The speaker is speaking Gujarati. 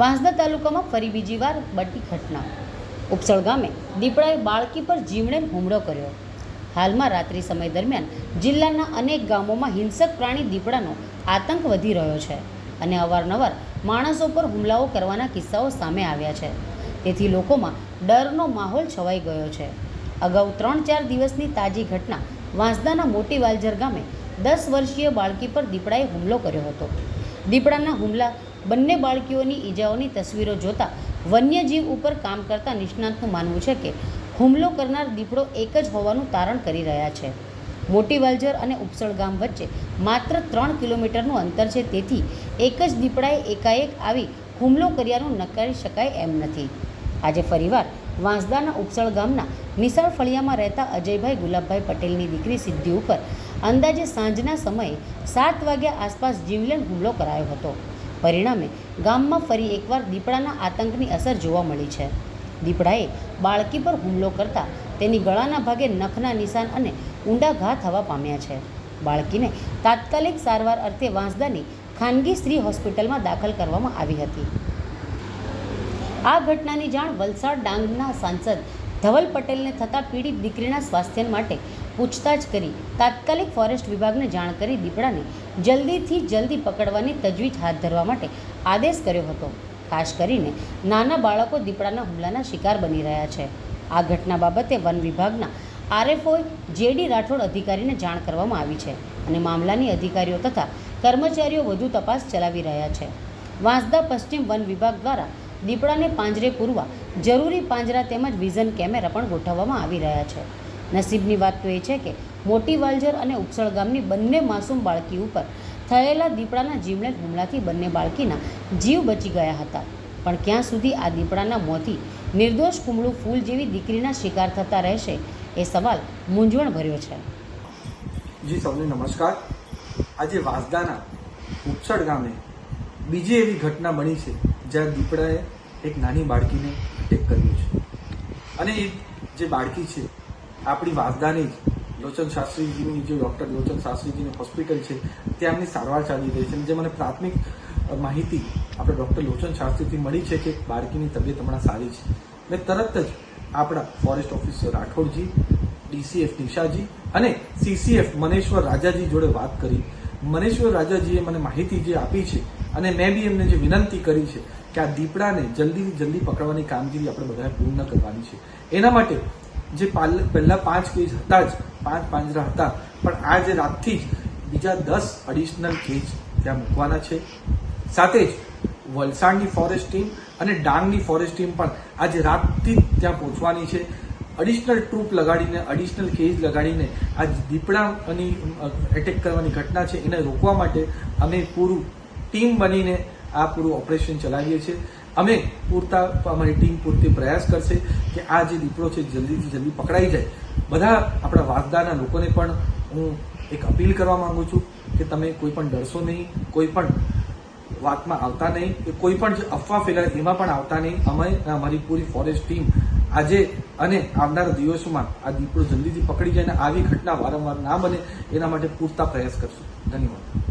વાંસદા તાલુકામાં ફરી બીજી વાર બટી ઘટના. ઉપસળ ગામે દીપડાએ બાળકી પર જીવલેણ હુમલો કર્યો. હાલમાં રાત્રિ સમય દરમિયાન જિલ્લાના અનેક ગામોમાં હિંસક પ્રાણી દીપડાનો આતંક વધી રહ્યો છે અને અવારનવાર માણસો પર હુમલાઓ કરવાના કિસ્સાઓ સામે આવ્યા છે. તેથી લોકોમાં ડરનો માહોલ છવાઈ ગયો છે. અગાઉ ત્રણ ચાર દિવસની તાજી ઘટના વાંસદાના મોટી વાલઝર ગામે દસ વર્ષીય બાળકી પર દીપડાએ હુમલો કર્યો હતો. દીપડાના હુમલા બંને બાળકીઓની ઈજાઓની તસવીરો જોતા વન્યજીવ ઉપર કામ કરતા નિષ્ણાતનું માનવું છે કે હુમલો કરનાર દીપડો એક જ હોવાનું તારણ કરી રહ્યા છે. મોટી વાલજર અને ઉપસળ ગામ વચ્ચે માત્ર ત્રણ કિલોમીટરનું અંતર છે, તેથી એક જ દીપડાએ એકાએક આવી હુમલો કર્યાનું નકારી શકાય એમ નથી. આજે ફરીવાર વાંસદાના ઉપસળ ગામના નિસાળ ફળિયામાં રહેતા અજયભાઈ ગુલાબભાઈ પટેલની દીકરી સિદ્ધિ ઉપર અંદાજે સાંજના સમયે સાત વાગ્યા આસપાસ જીવલેણ હુમલો કરાયો હતો. પરિણામે ગામમાં ફરી એકવાર દીપડાના આતંકની અસર જોવા મળી છે. દીપડાએ બાળકી પર હુમલો કરતા તેની ગળાના ભાગે નખના નિશાન અને ઊંડા ઘા થવા પામ્યા છે. બાળકીને તાત્કાલિક સારવાર અર્થે વાંસદાની ખાનગી સ્ત્રી હોસ્પિટલમાં દાખલ કરવામાં આવી હતી. આ ઘટનાની જાણ વલસાડ ડાંગના સાંસદ ધવલ પટેલને થતાં પીડિત દીકરીના સ્વાસ્થ્ય માટે પૂછતાછ કરી તાત્કાલિક ફોરેસ્ટ વિભાગને જાણ કરી દીપડાને જલ્દીથી જલ્દી પકડવાની તજવીજ હાથ ધરવા માટે આદેશ કર્યો હતો. ખાસ કરીને નાના બાળકો દીપડાના હુમલાના શિકાર બની રહ્યા છે. આ ઘટના બાબતે વન વિભાગના આરએફઓ જેડી રાઠોડ અધિકારીને જાણ કરવામાં આવી છે અને મામલાની અધિકારીઓ તથા કર્મચારીઓ વધુ તપાસ ચલાવી રહ્યા છે. વાંસદા પશ્ચિમ વન વિભાગ દ્વારા દીપડાને પાંજરે પૂરવા જરૂરી પાંજરા તેમજ વિઝન કેમેરા પણ ગોઠવવામાં આવી રહ્યા છે. નસીબની વાત તો એ છે કે મોટી વાલજર અને ઉપસળ ગામની બંને માસૂમ બાળકી ઉપર થયેલા દીપડાના જીવલેણ હુમલાથી બંને બાળકીના જીવ બચી ગયા હતા. પણ ક્યાં સુધી આ દીપડાના મોંથી નિર્દોષ કુમળું ફૂલ જેવી દીકરીના શિકાર થતા રહેશે એ સવાલ મૂંઝવણ ભર્યો છે. જી, સૌને નમસ્કાર. આજે વાસદાના ઉપસડ ગામે બીજી એવી ઘટના બની છે જ્યાં દીપડાએ એક નાની બાળકીને અટેક કર્યું છે. અને એ જે બાળકી છે આપણી વાસદાની જ લોચન શાસ્ત્રીજીની જે ડૉક્ટર લોચન શાસ્ત્રીજીની હોસ્પિટલ છે, ત્યાં એમની સારવાર ચાલી રહી છે અને જે મને પ્રાથમિક માહિતી આપણે ડૉક્ટર લોચન શાસ્ત્રીથી મળી છે કે બાળકીની તબિયત હમણાં સારી છે. મેં તરત જ આપણા ફોરેસ્ટ ઓફિસર રાઠોડજી, ડીસીએફ નિશાજી અને સીસીએફ મનેશ્વર રાજાજી જોડે વાત કરી. મનેશ્વર રાજાજીએ મને માહિતી જે આપી છે અને મેં બી એમને જે વિનંતી કરી છે કે આ દીપડાને જલ્દીથી જલ્દી પકડવાની કામગીરી આપણે બધાએ પૂર્ણ કરવાની છે. એના માટે જે પહેલા પાંચ કેજ હતા જ, પાંચ પાંજરા હતા. પણ આજે રાતથી જ બીજા દસ એડિશનલ કેજ ત્યાં મૂકવાના છે. સાથે જ વલસાડની ફોરેસ્ટ ટીમ અને ડાંગની ફોરેસ્ટ ટીમ પણ આજે રાતથી જ ત્યાં પહોંચવાની છે. અડિશનલ ટ્રૂપ લગાડીને અડિશનલ કેજ લગાડીને આ દીપડાની એટેક કરવાની ઘટના છે. એને રોકવા માટે અમે પૂરું ટીમ બનીને આ પૂરું ઓપરેશન ચલાવીએ છીએ. અમે પૂરતા, અમારી ટીમ પૂરતી પ્રયાસ કરશે કે આ જે દીપડો છે જલ્દીથી જલ્દી પકડાઈ જાય. બધા આપણા વાસદાના લોકોને પણ હું એક અપીલ કરવા માંગુ છું કે તમે કોઈ પણ ડરશો નહીં, કોઈ પણ વાતમાં આવતા નહીં, કે કોઈ પણ જે અફવા ફેલાય એમાં પણ આવતા નહીં. અમે અમારી પૂરી ફોરેસ્ટ ટીમ આજે અને આવનારા દિવસોમાં આ દીપડો જલ્દીથી પકડી જાય અને આવી ઘટના વારંવાર ના બને, એના માટે પૂરતા પ્રયાસ કરશું. ધન્યવાદ.